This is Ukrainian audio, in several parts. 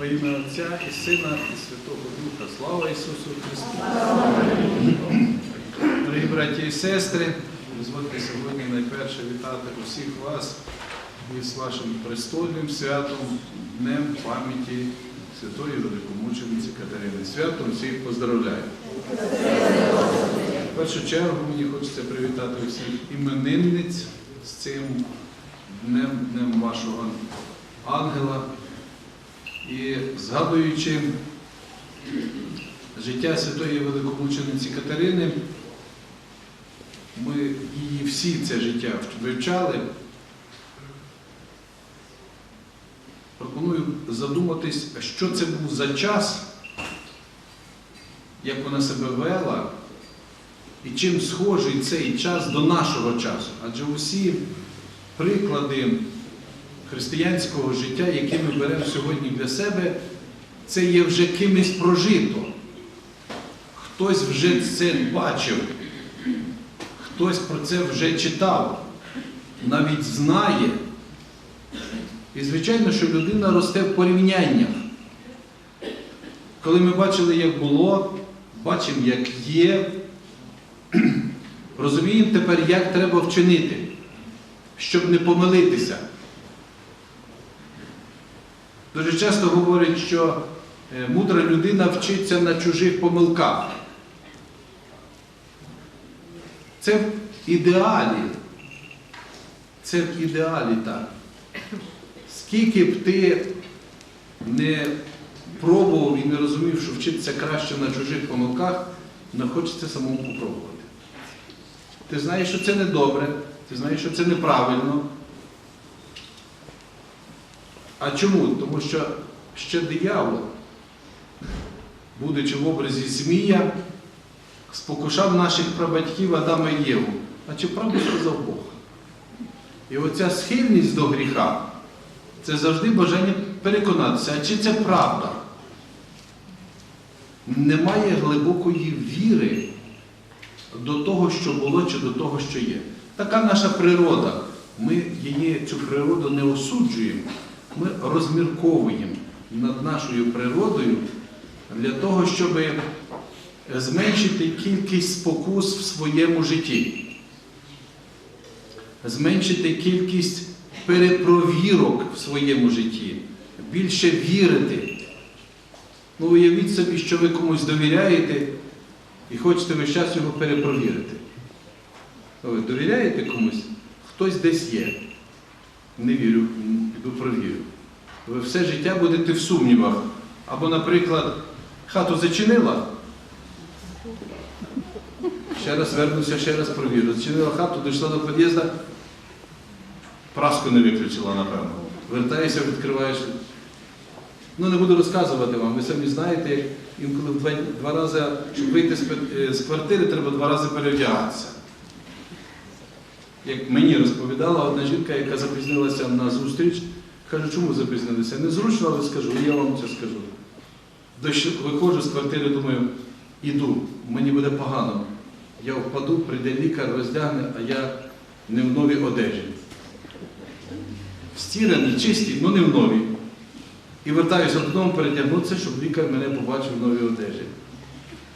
Во ім'я Отця і Сина, і Святого Духа. Слава Ісусу Христу! Дорогі браті і сестри, дозвольте сьогодні найперше вітати усіх вас із вашим престольним святом, Днем пам'яті Святої Великомучениці Катерини. Святом всіх поздравляю. В першу чергу мені хочеться привітати усіх іменинниць з цим днем, днем вашого ангела. І згадуючи життя святої великомучениці Катерини, ми її всі це життя вивчали. Пропоную задуматись, що це був за час, як вона себе вела, і чим схожий цей час до нашого часу. Адже усі приклади християнського життя, яке ми беремо сьогодні для себе, це є вже кимось прожито. Хтось вже це бачив, хтось про це вже читав, навіть знає. І, звичайно, що людина росте в порівняннях. Коли ми бачили, як було, бачимо, як є, розуміємо тепер, як треба вчинити, щоб не помилитися. Дуже часто говорять, що е, мудра людина вчиться на чужих помилках. Це в ідеалі. Це в ідеалі так. Скільки б ти не пробував і не розумів, що вчитися краще на чужих помилках, не хочеться самому попробувати. Ти знаєш, що це не добре, ти знаєш, що це неправильно. А чому? Тому що ще диявол, будучи в образі Змія, спокушав наших прабатьків Адама і Єву. А чи правду сказав Бог? І оця схильність до гріха це завжди бажання переконатися, а чи це правда? Немає глибокої віри до того, що було, чи до того, що є. Така наша природа. Ми її, цю природу не осуджуємо, ми розмірковуємо над нашою природою для того, щоб зменшити кількість спокус в своєму житті, зменшити кількість перепровірок в своєму житті, більше вірити. Ну, уявіть собі, що ви комусь довіряєте і хочете весь час його перепровірити. Ви довіряєте комусь? Хтось десь є. Не вірю, піду провірю. Ви все життя будете в сумнівах. Або, наприклад, хату зачинила. Ще раз вернуся, ще раз провірю. Зачинила хату, дійшла до під'їзду, праску не виключила, напевно. Вертаєшся, відкриваєш. Ну, не буду розказувати вам, ви самі знаєте, інколи два, два рази, щоб вийти з, з квартири, треба два рази переодягатися. Як мені розповідала одна жінка, яка запізнилася на зустріч, каже, чому запізнилися? Незручно, але скажу, я вам це скажу. Виходжу з квартири, думаю, іду, мені буде погано. Я впаду, прийде лікар, роздягне, а я не в новій одежі. Стірані, чисті, ну не в новій. І вертаюся додому передягнутися, щоб лікар мене побачив в новій одежі.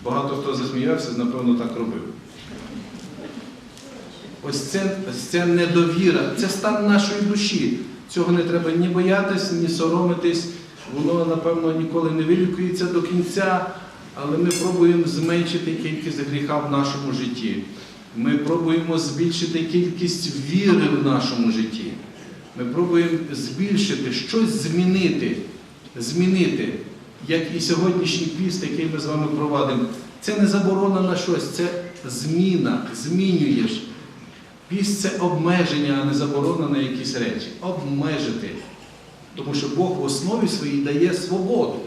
Багато хто засміявся, напевно, так робив. Ось це, ось це недовіра, це стан нашої душі. Цього не треба ні боятись, ні соромитись. Воно, напевно, ніколи не вилікується до кінця, але ми пробуємо зменшити кількість гріха в нашому житті. Ми пробуємо збільшити кількість віри в нашому житті. Ми пробуємо збільшити, щось змінити. Змінити, як і сьогоднішній піст, який ми з вами провадимо. Це не заборона на щось, це зміна, змінюєш. Піст це обмеження, а не заборона на якісь речі. Обмежити. Тому що Бог в основі своїй дає свободу.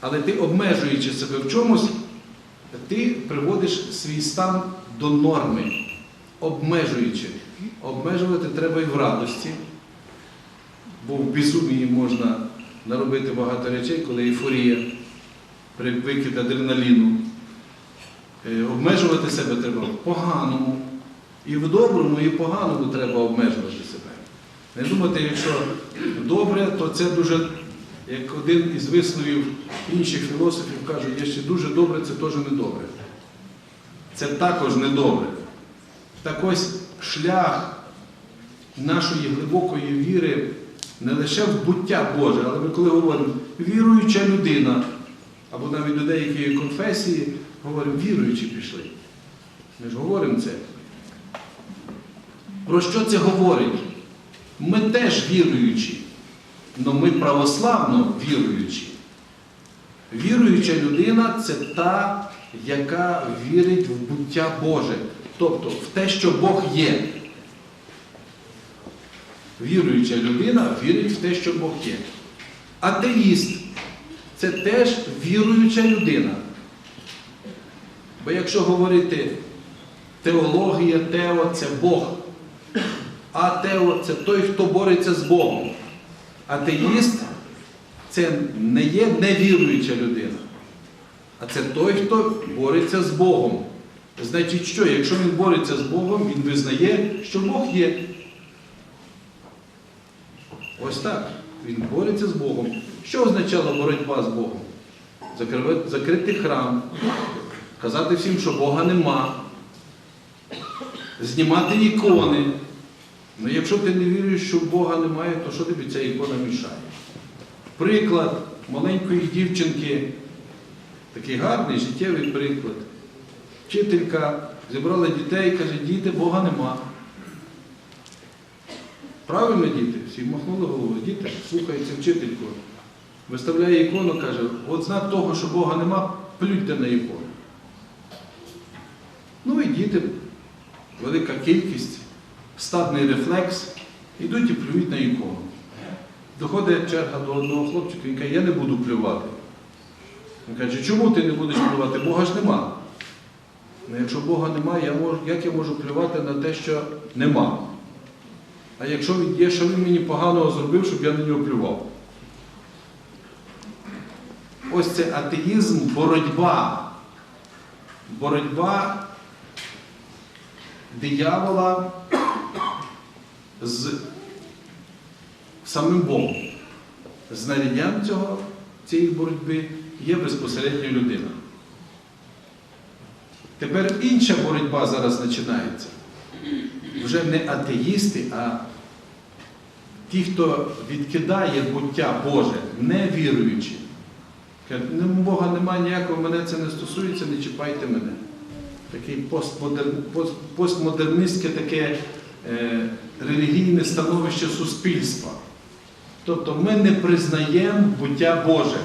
Але ти, обмежуючи себе в чомусь, ти приводиш свій стан до норми, обмежуючи. Обмежувати треба і в радості, бо в безумії можна наробити багато речей, коли ейфорія, викид адреналіну. Е, Обмежувати себе треба в поганому. І в доброму, і в поганому треба обмежувати себе. Не думати, якщо добре, то це дуже Як один із висловів інших філософів каже, якщо дуже добре, це теж недобре. Це також недобре. Так ось шлях нашої глибокої віри не лише в буття Боже, але ми коли говоримо віруюча людина, або навіть до деякої конфесії говоримо, віруючі пішли. Ми ж говоримо це. Про що це говорить? Ми теж віруючі, але ми православно віруючі. Віруюча людина це та, яка вірить в буття Боже, тобто в те, що Бог є. Віруюча людина вірить в те, що Бог є. Атеїст це теж віруюча людина. Бо якщо говорити теологія, тео це Бог. Атео це той, хто бореться з Богом. Атеїст це не є невіруюча людина, а це той, хто бореться з Богом. Значить, що? Якщо він бореться з Богом, він визнає, що Бог є. Ось так. Він бореться з Богом. Що означала боротьба з Богом? Закрити, храм, казати всім, що Бога нема, знімати ікони. Ну, якщо ти не віриш, що Бога немає, то що тобі ця ікона мішає? Приклад маленької дівчинки, такий гарний життєвий приклад. Вчителька зібрала дітей і каже, діти, Бога нема. Правильно, діти? Всі махнули головою. Діти, слухаються вчительку. Виставляє ікону, каже, от знак того, що Бога нема, плюйте на ікону. Ну і діти, велика кількість, стадний рефлекс, йдуть і плюють на ікону. Доходить черга до одного хлопчика, він каже, я не буду плювати. Він каже, чому ти не будеш плювати? Бога ж нема. Ну, якщо Бога немає, я можу, як я можу плювати на те, що нема? А якщо він є, що він мені поганого зробив, щоб я на нього плював? Ось це атеїзм, боротьба. Боротьба диявола з самим Богом. Знаряддям цього, цієї боротьби є безпосередньо людина. Тепер інша боротьба зараз починається. Вже не атеїсти, а ті, хто відкидає буття Боже, не віруючи. Каже, «Ну, Бога немає ніякого, мене це не стосується, не чіпайте мене. Такий постмодерн, пост- постмодернистське таке релігійне становище суспільства. Тобто ми не признаємо буття Боже.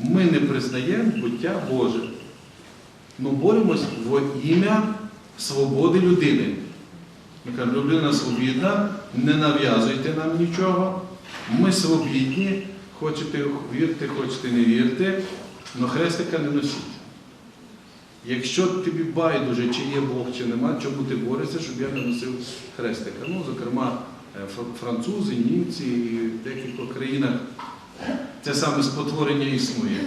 Ми не признаємо буття Боже. Ну боремось в ім'я свободи людини. Ми кажемо, людина свобідна, не нав'язуйте нам нічого. Ми свобідні, хочете вірте, хочете не вірте, але хрестика не носіть. Якщо тобі байдуже, чи є Бог, чи нема, чому ти борешся, щоб я не носив хрестика? Ну, зокрема, е, французи, німці і в декількох країнах це саме спотворення існує.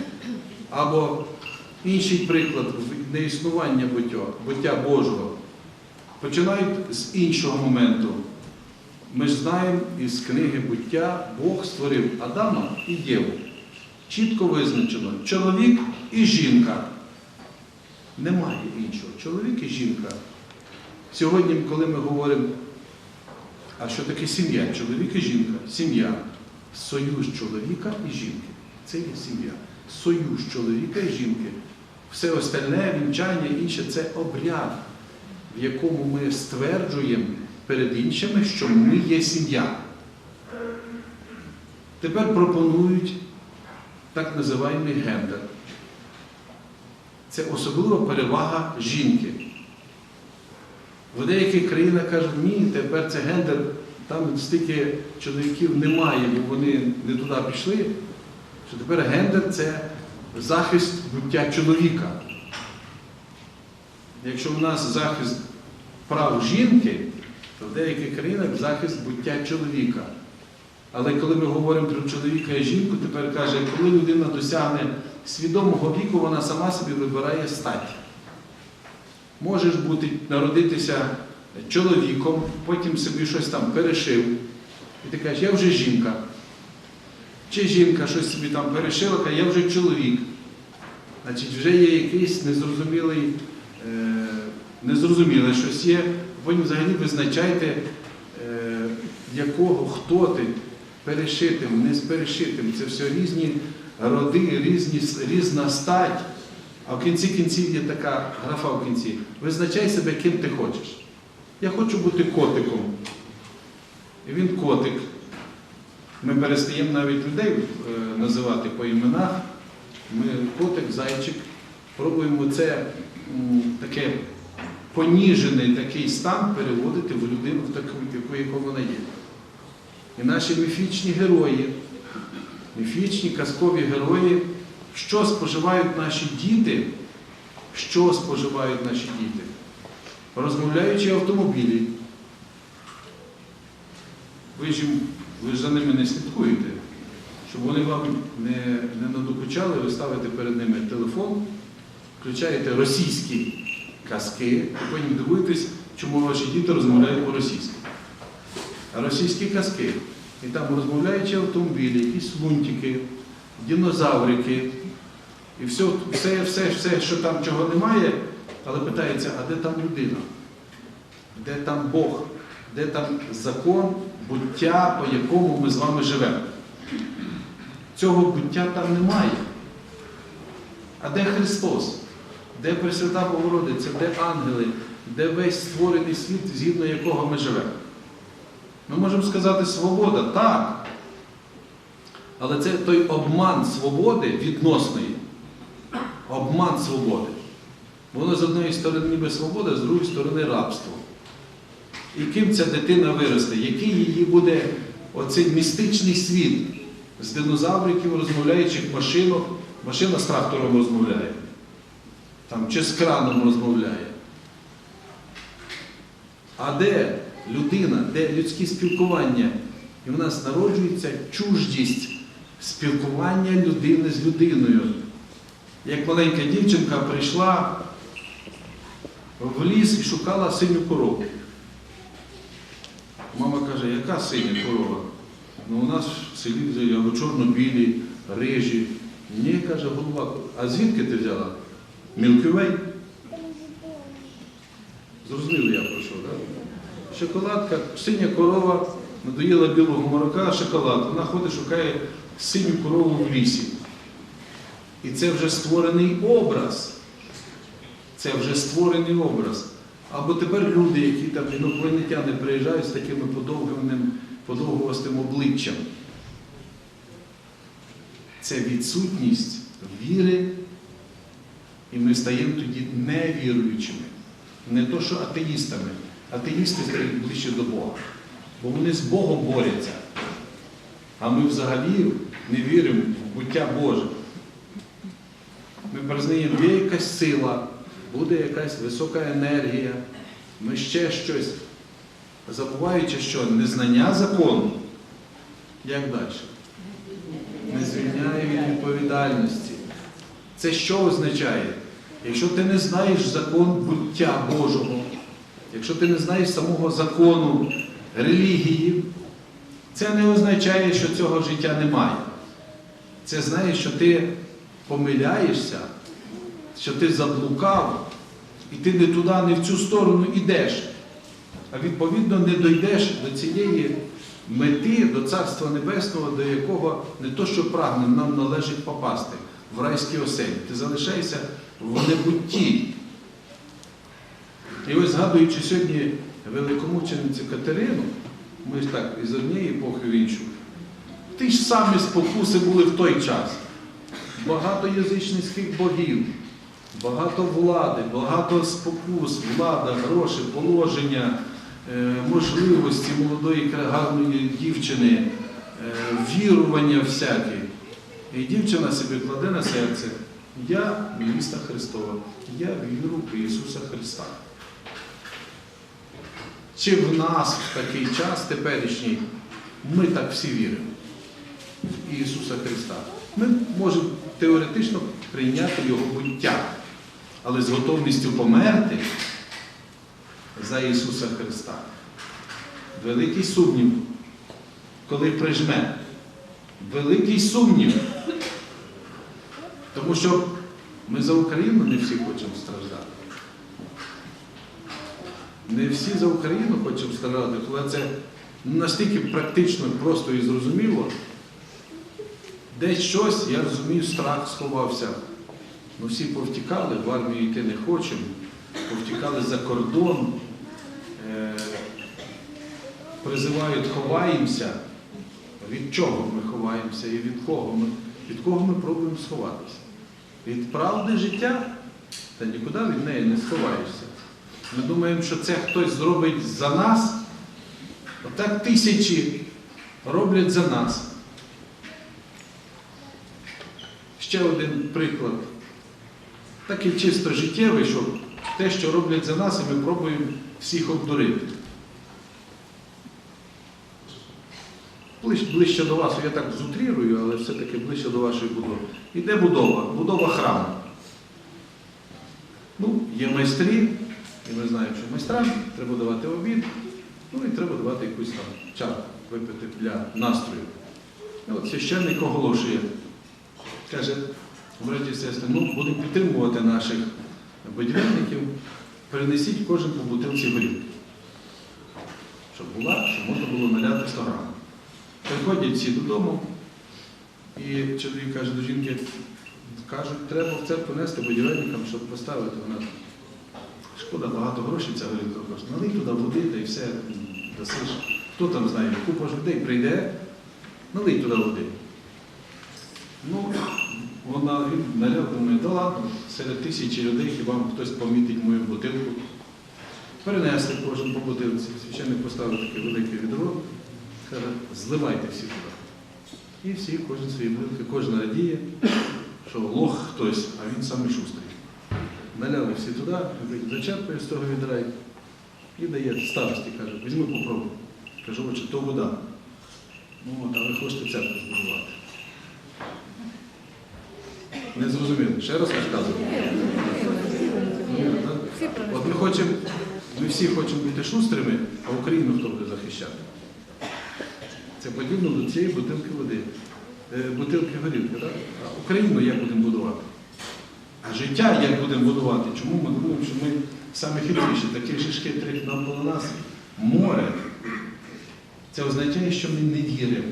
Або інший приклад неіснування буття, буття Божого. Починають з іншого моменту. Ми ж знаємо із книги буття Бог створив Адама і Єву. Чітко визначено чоловік і жінка. Немає іншого. Чоловік і жінка. Сьогодні, коли ми говоримо, а що таке сім'я? Чоловік і жінка. Сім'я. Союз чоловіка і жінки. Це є сім'я. Союз чоловіка і жінки. Все остальне, вінчання, інше це обряд, в якому ми стверджуємо перед іншими, що ми є сім'я. Тепер пропонують так називаємий гендер. Це особлива перевага жінки. В деяких країнах кажуть, ні, тепер це гендер, там стільки чоловіків немає, бо вони не туди пішли. Що тепер гендер це захист буття чоловіка. Якщо в нас захист прав жінки, то в деяких країнах захист буття чоловіка. Але коли ми говоримо про чоловіка і жінку, тепер каже, коли людина досягне свідомого віку, вона сама собі вибирає стать. Можеш бути, народитися чоловіком, потім собі щось там перешив. І ти кажеш, я вже жінка. Чи жінка щось собі там перешила, каже, я вже чоловік. Значить, вже є якийсь незрозумілий, е, незрозуміле щось є. Потім взагалі визначайте, е, якого, хто ти, перешитим, не з перешитим. Це все різні роди, різні, різна стать. А в кінці кінців є така графа в кінці. Визначай себе, ким ти хочеш. Я хочу бути котиком. І він котик. Ми перестаємо навіть людей е, називати по іменах. Ми котик, зайчик, пробуємо це таке поніжений такий стан переводити в людину, в таку, яку, вона є. І наші міфічні герої, міфічні казкові герої, що споживають наші діти, що споживають наші діти? Розмовляючи автомобілі. Ви ж, ви ж за ними не слідкуєте, щоб вони вам не, не надокучали, ви ставите перед ними телефон, включаєте російські казки, і потім дивуєтесь, чому ваші діти розмовляють по-російськи. Російські казки. І там розмовляючи автомобілі, якісь лунтики, динозаврики, і все, все, все, все, що там чого немає, але питається, а де там людина? Де там Бог? Де там закон, буття, по якому ми з вами живемо? Цього буття там немає. А де Христос? Де Пресвята Богородиця, де ангели, де весь створений світ, згідно якого ми живемо? Ми можемо сказати свобода, так. Але це той обман свободи відносної. Обман свободи. Воно з однієї сторони ніби свобода, з другої сторони рабство. І ким ця дитина виросте, який її буде оцей містичний світ з динозавриків, розмовляючих машинок, машина з трактором розмовляє, там, чи з краном розмовляє. А де людина, де людське спілкування? І в нас народжується чуждість спілкування людини з людиною. Як маленька дівчинка прийшла в ліс і шукала синю корову. Мама каже, яка синя корова? Ну у нас в селі взяли чорно-білі, рижі. Ні, каже голова. А звідки ти взяла? Мілківей? Зрозуміло я? Шоколадка, синя корова, надоїла білого молока, шоколад. Вона ходить, шукає синю корову в лісі. І це вже створений образ. Це вже створений образ. Або тепер люди, які там інопланетяни приїжджають з такими подовгостим обличчям. Це відсутність віри, і ми стаємо тоді невіруючими. Не то, що атеїстами. Атеїсти стають ближче до Бога. Бо вони з Богом борються. А ми взагалі не віримо в буття Боже. Ми признаємо, є якась сила, буде якась висока енергія, ми ще щось, забуваючи, що незнання закону, як далі? Не звільняє від відповідальності. Це що означає? Якщо ти не знаєш закон буття Божого, якщо ти не знаєш самого закону релігії, це не означає, що цього життя немає. Це знає, що ти помиляєшся, що ти заблукав, і ти не туди, не в цю сторону йдеш. А відповідно не дойдеш до цієї мети, до Царства Небесного, до якого не то, що прагнемо, нам належить попасти в райські оселі. Ти залишаєшся в небутті. І ось згадуючи сьогодні великомученицю Катерину, ми ж так із однієї епохи в іншу, ті ж самі спокуси були в той час. Багато язичницьких богів, багато влади, багато спокус, влада, гроші, положення, е, можливості молодої гарної дівчини, е, вірування всяке. І дівчина собі кладе на серце, я невіста Христова, я вірю в Ісуса Христа. Чи в нас в такий час теперішній ми так всі віримо в Ісуса Христа? Ми можемо теоретично прийняти Його буття, але з готовністю померти за Ісуса Христа. Великий сумнів, коли прижме великий сумнів. Тому що ми за Україну не всі хочемо страждати. Не всі за Україну хочемо страждати, коли це настільки практично, просто і зрозуміло. Десь щось, я розумію, страх сховався. Ну всі повтікали, в армію йти не хочемо, повтікали за кордон, е, призивають, ховаємося. Від чого ми ховаємося і від кого ми, від кого ми пробуємо сховатися? Від правди життя, та нікуди від неї не сховаєшся. Ми думаємо, що це хтось зробить за нас. Отак тисячі роблять за нас. Ще один приклад. Такий чисто життєвий, що те, що роблять за нас, і ми пробуємо всіх обдурити. Ближче, до вас, я так зутрірую, але все-таки ближче до вашої будови. Іде будова, будова храму. Ну, є майстрі, і ми знаємо, що майстрам треба давати обід, ну і треба давати якусь там чарку випити для настрою. І от священник оголошує, каже, ну будемо підтримувати наших будівельників, перенесіть кожен по бутилці горілки. Щоб була, щоб можна було наляти 100 грамів. Приходять всі додому, і чоловік каже до жінки, кажуть, треба в церкву нести будівельникам, щоб поставити. Вона шкода, багато грошей ця горілка коштує. Налий туди води, та й все дасиш. Хто там знає, купа ж людей прийде, налий туди води. Ну, вона він наляв, думає, да ладно, серед тисячі людей хіба хтось помітить мою бутилку. Перенесли кожен по бутилці. Священник поставив таке велике відро, каже, зливайте всі туди. І всі, кожен свої бутилки, кожен радіє, що лох хтось, а він самий шустрий. Наляли всі туди, зачерпує з того відра і дає старості, каже, візьми попробуй. Кажу, отче, то вода. Ну а ви хочете церкву збудувати. Не зрозуміло. Ще раз розказую. От ми хочемо, ми всі хочемо бути шустрими, а Україну хто буде захищати? Це подібно до цієї бутилки води, е, бутилки горілки. Так? А Україну як будемо будувати? Життя як будемо будувати? Чому ми думаємо, що ми самі хитріші, такі ж хитрих навколо нас море. Це означає, що ми не віримо.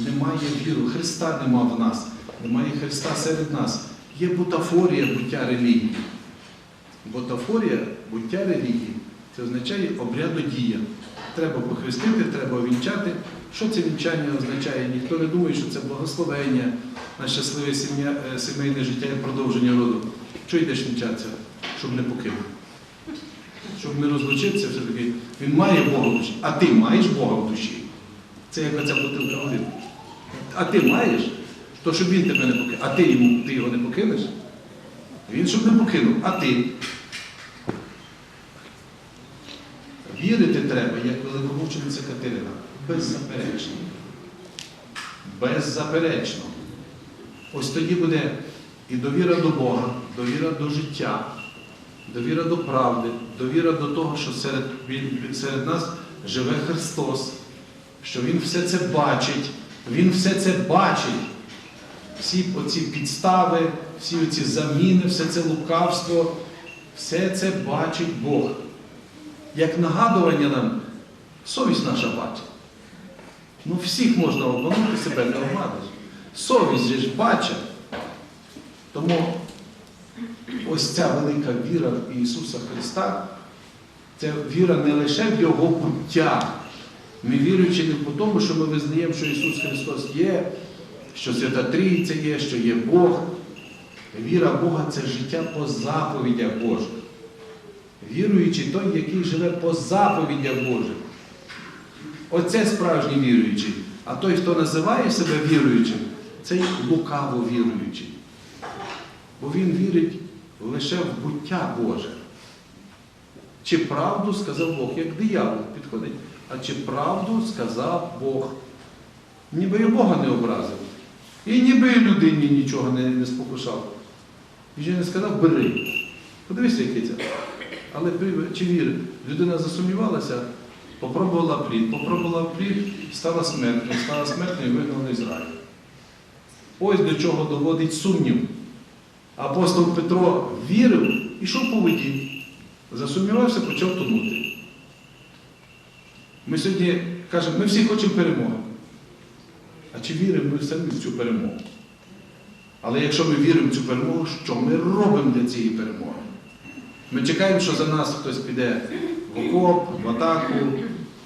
Немає віру. Христа нема в нас, немає Христа серед нас. Є бутафорія буття релігії. Бутафорія буття релігії. Це означає обрядодія. Треба похрестити, треба вінчати. Що це вінчання означає? Ніхто не думає, що це благословення на щасливе сім'я, е, сімейне життя і продовження роду. Що йдеш вінчатися? Щоб не покинув. Щоб не розлучитися, все-таки він має Бога в душі. А ти маєш Бога в душі. Це як оця бутилка води. А ти маєш, то щоб він тебе не покинув. А ти йому ти його не покинеш? Він щоб не покинув, а ти. Вірити треба, як великомучениця Катерина, беззаперечно. Беззаперечно. Ось тоді буде і довіра до Бога, довіра до життя, довіра до правди, довіра до того, що серед, серед нас живе Христос, що Він все це бачить, Він все це бачить. Всі оці підстави, всі оці заміни, все це лукавство, все це бачить Бог. Як нагадування нам, совість наша бачить. Ну, всіх можна обманути, себе не обманеш. Совість же ж бачить. Тому ось ця велика віра в Ісуса Христа, це віра не лише в Його буття. Ми віруючи не по тому, що ми визнаємо, що Ісус Христос є, що Свята Трійця є, що є Бог. Віра Бога це життя по заповідях Божих. Віруючий той, який живе по заповідях Божих. Оце справжній віруючий. А той, хто називає себе віруючим, це лукаво віруючий. Бо він вірить лише в буття Боже. Чи правду сказав Бог, як диявол підходить, а чи правду сказав Бог? Ніби і Бога не образив. І ніби людині нічого не, не спокушав. Він же не сказав, бери. Подивися, який це. Але чи вірить? Людина засумнівалася, попробувала плід, попробувала плід, стала смертною, стала смертною і вигнала раю. Ось до чого доводить сумнів. Апостол Петро вірив, ішов по воді, засумнівався, почав тонути. Ми сьогодні кажемо, ми всі хочемо перемоги. А чи віримо ми самі в цю перемогу? Але якщо ми віримо в цю перемогу, що ми робимо для цієї перемоги? Ми чекаємо, що за нас хтось піде в окоп, в атаку,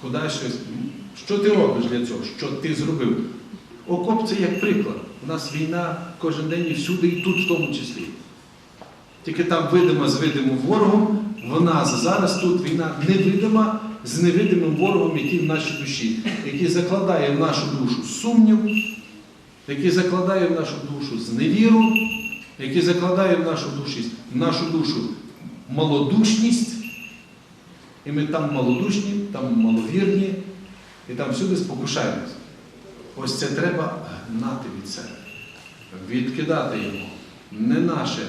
куди щось. Що ти робиш для цього? Що ти зробив? Окоп це як приклад. У нас війна кожен день і всюди, і тут в тому числі. Тільки там видима з видимим ворогом, в нас зараз тут війна невидима з невидимим ворогом, який в нашій душі, який закладає в нашу душу сумнів, який закладає в нашу душу зневіру, який закладає в нашу душу, в нашу душу малодушність. І ми там малодушні, там маловірні, і там всюди спокушаємося. Ось це треба гнати від відкидати його. Не наше,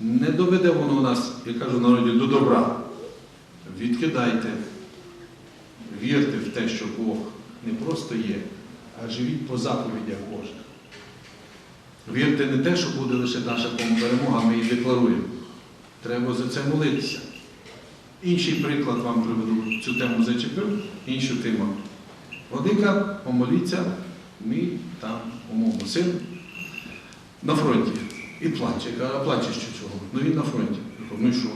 не доведе воно нас, я кажу народі, до добра. Відкидайте, вірте в те, що Бог не просто є, а живіть по заповідях Божих. Вірте не те, що буде лише наша перемога, ми її декларуємо. Треба за це молитися. Інший приклад вам приведу, цю тему зачепив, іншу тему. Владика, помоліться, ми там, умовно, син на фронті. І плаче. Я кажу, а плаче що чого? Ну він на фронті. Я кажу, Ну і що?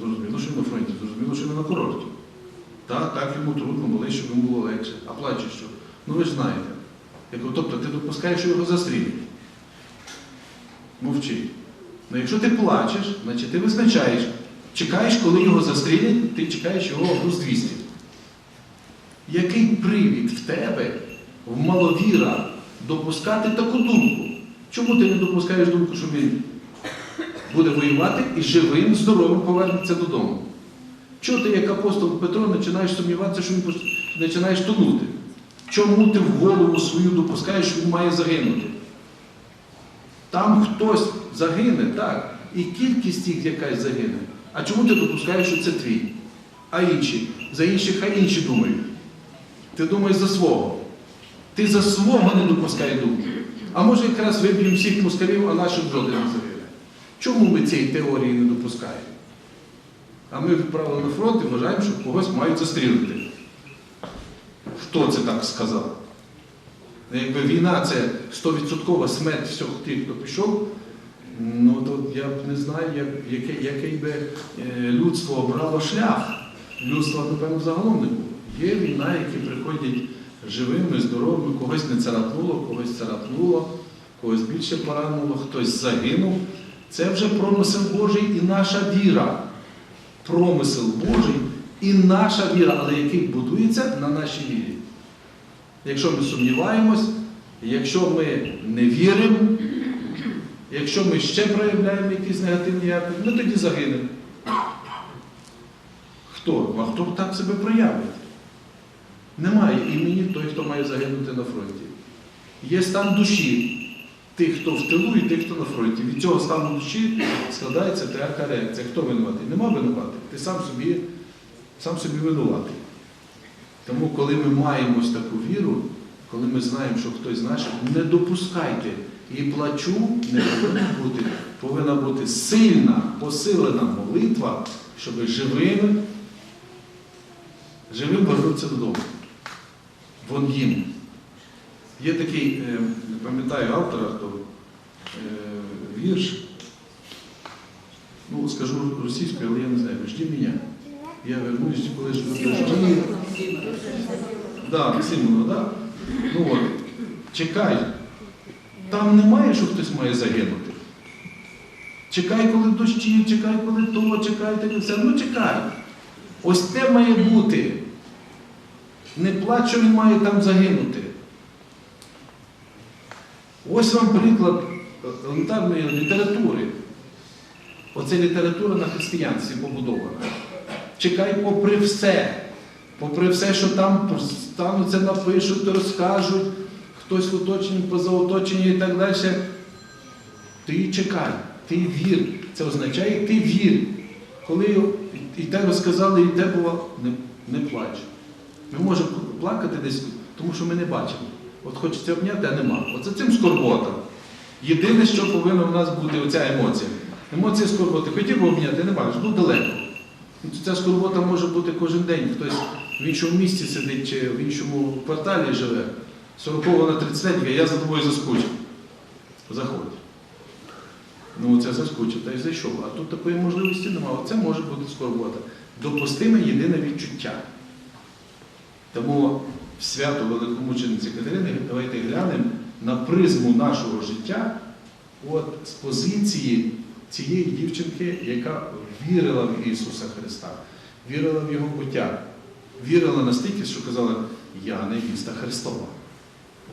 Зрозуміло, що на фронті, зрозуміло, що він на курорті. Так, так йому трудно, молись, щоб йому було легше. А плаче що? Ну ви ж знаєте. Я кажу, тобто ти допускаєш, що його застрілять. Мовчи. Ну якщо ти плачеш, значить ти визначаєш, чекаєш, коли його застрілять, ти чекаєш його груз 200. Який привід в тебе, в маловіра, допускати таку думку? Чому ти не допускаєш думку, що він буде воювати і живим, здоровим повернеться додому? Чого ти, як апостол Петро, починаєш сумніватися, що він починаєш тонути? Чому ти в голову свою допускаєш, що він має загинути? Там хтось загине, так, і кількість їх якась загине. А чому ти допускаєш, що це твій? А інші? За інших, хай інші думають. Ти думаєш за свого. Ти за свого не допускай думки. А може якраз виб'ємо всіх москалів, а наших жоден не загине. Чому ми цієї теорії не допускаємо? А ми відправили на фронт і вважаємо, що когось мають застрілити. Хто це так сказав? Ну, Якби війна це 100% смерть всіх тих, хто пішов, ну то я б не знаю, як, яке- який би е, людство обрало шлях. Людства, напевно, загалом не було. Є війна, які приходять живими, здоровими, когось не царапнуло, когось царапнуло, когось більше поранило, хтось загинув. Це вже промисел Божий і наша віра. Промисел Божий і наша віра, але який будується на нашій вірі. Якщо ми сумніваємось, якщо ми не віримо, якщо ми ще проявляємо якісь негативні якості, ми тоді загинемо. Хто? А хто так себе проявить? Немає імені той, хто має загинути на фронті. Є стан душі тих, хто в тилу, і тих, хто на фронті. Від цього стану душі складається така реакція. Хто винуватий? Нема винуватих. Ти сам собі, сам собі винуватий. Тому, коли ми маємо ось таку віру, коли ми знаємо, що хтось з наших, не допускайте. І плачу не повинна бути, повинна бути сильна, посилена молитва, щоб живим, живим вернутися додому. Вон їм. Є такий, не пам'ятаю автора, хто е, вірш, ну скажу російською, але я не знаю, жди мене. Я вернусь, коли ж жди. Да, Симонова, да? Ну от, чекай. Там немає, що хтось має загинути. Чекай, коли дощі, чекай, коли то, чекай, таке все. Ну чекай. Ось те має бути. Не плач, що він має там загинути. Ось вам приклад елементарної літератури. Оце література на християнстві побудована. Чекай попри все. Попри все, що там стануться, напишуть, розкажуть, хтось в оточенні, поза оточенні і так далі. Ти чекай, ти вір. Це означає, ти вір. Коли і те розказали, і те було, не, не плач. Ми можемо плакати десь, тому що ми не бачимо. От хочеться обняти, а нема. От за цим скорбота. Єдине, що повинна в нас бути оця емоція. Емоція скорботи. Хотів би обняти, не бачиш, ну далеко. Ця скорбота може бути кожен день. Хтось в іншому місті сидить чи в іншому кварталі живе. 40 на 33, я за тобою заскучив. Заходь. Ну, це заскучив та й зайшов. А тут такої можливості немає. Оце може бути скорбота. Допустиме єдине відчуття. Тому свято великомучениці Катерини давайте глянемо на призму нашого життя от, з позиції цієї дівчинки, яка вірила в Ісуса Христа, вірила в Його буття, вірила настільки, що казала, я невіста Христова.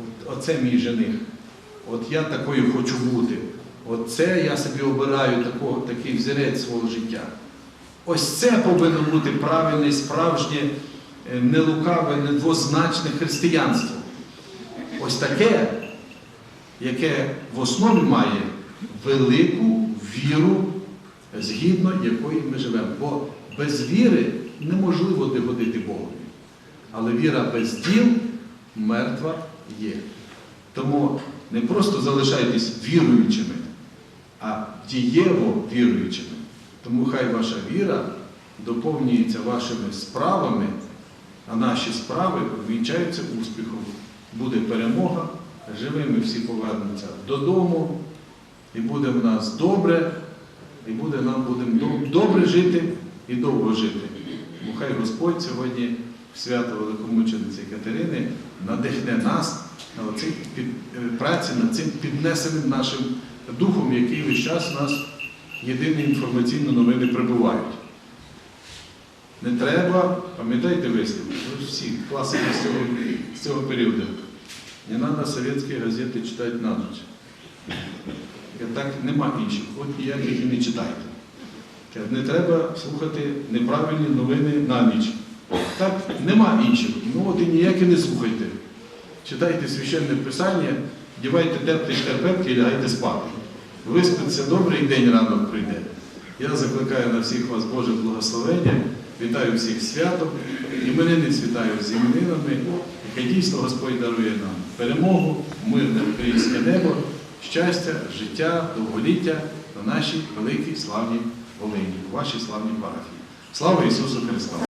От, оце мій жених. От я такою хочу бути. Оце я собі обираю такого, такий взірець свого життя. Ось це повинно бути правильне, справжнє, нелукаве, недвозначне християнство. Ось таке, яке в основі має велику віру, згідно якої ми живемо. Бо без віри неможливо догодити Богу. Але віра без діл мертва є. Тому не просто залишайтесь віруючими, а дієво віруючими. Тому хай ваша віра доповнюється вашими справами, а наші справи увінчаються успіхом. Буде перемога, живими всі повернуться додому, і буде в нас добре, і буде нам будемо добре жити і довго жити. Бо хай Господь сьогодні в свято Великомучениці Катерини надихне нас на оцій е, праці над цим піднесеним нашим духом, який весь час у нас єдині інформаційні новини прибувають. Не треба, пам'ятайте вислів, ви всі класики з цього, з цього періоду. Не треба совєтські газети читати на ніч. Я так нема інших, от ніяких і не читайте. Не треба слухати неправильні новини на ніч. Так нема інших. Ну от і ніякі не слухайте. Читайте священне писання, дівайте теплі шкарпетки і лягайте спати. Виспиться добре і день ранок прийде. Я закликаю на всіх вас Боже благословення, вітаю всіх святом, іменинниць вітаю з іменинами, яке дійсно Господь дарує нам перемогу, мирне українське небо, щастя, життя, довголіття на нашій великій славній Волині, у вашій славній парафії. Слава Ісусу Христу!